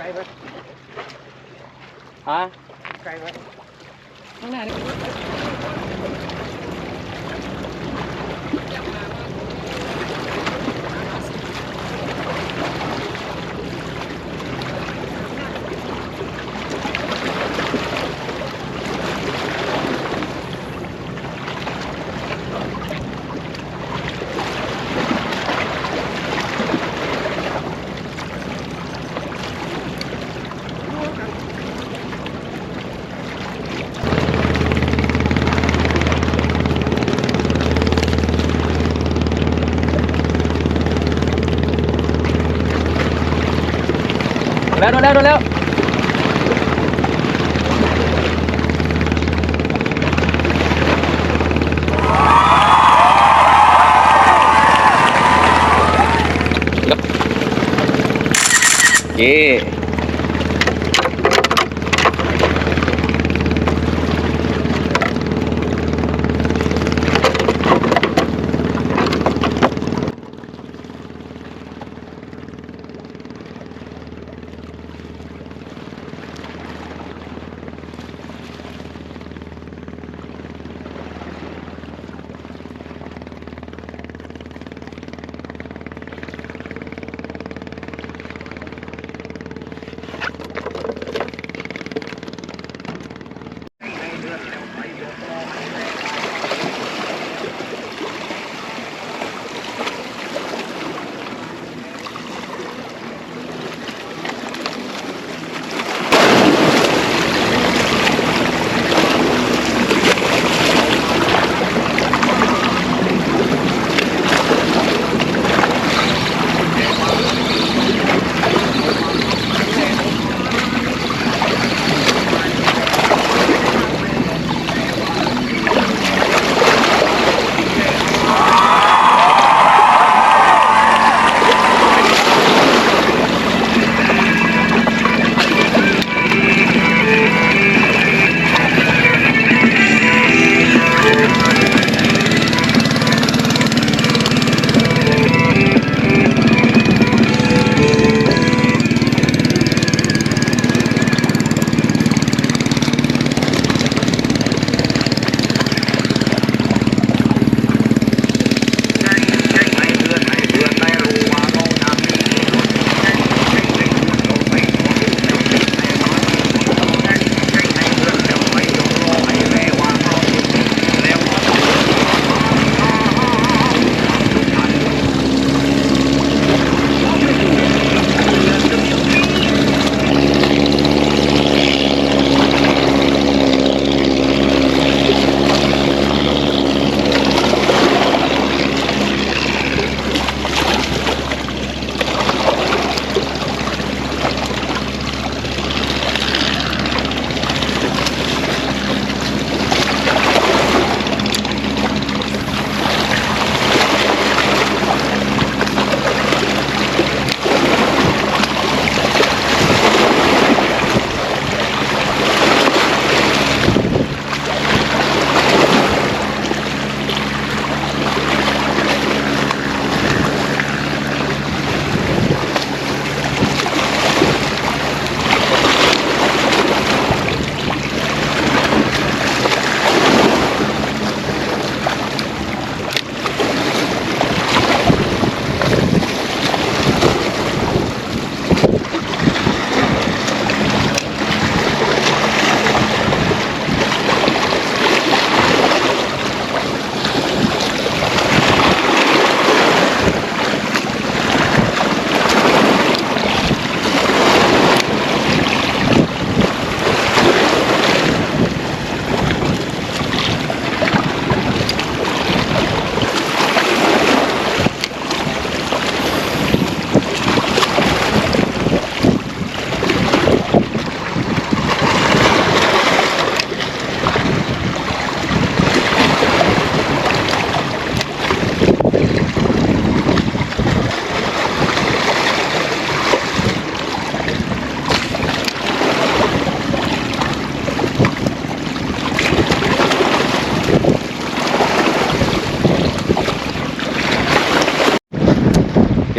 ไกลไหม ฮะ ไกลไหม ข้างหน้านี่ โดน แล้วโดนแล้วโดนแล้วเย้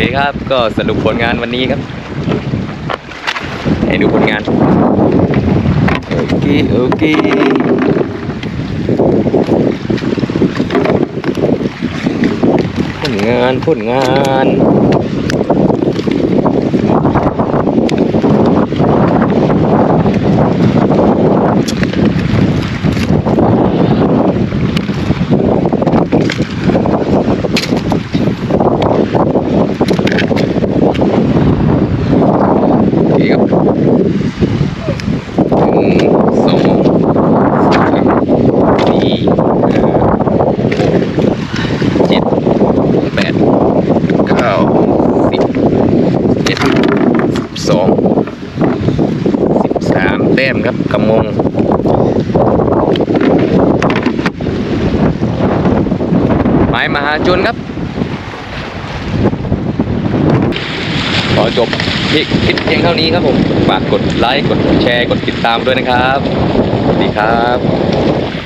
คครับก็สรุปผลงานวันนี้ครับ ให้ดูผลงาน โอเค โอเคผลงานผลงาน โอเครับหนึ่งสองสามสี่ห้าหกเจ็ดแปดเก้าสิบเจ็ดสิบสองสิบสามแต้มครับกำมงหมายมหาชนครับ อจบที่คลิปเพียงเท่านี้ครับผมฝากกดไลค์กดแชร์กดติดตามด้วยนะครับ สวัสดีครับ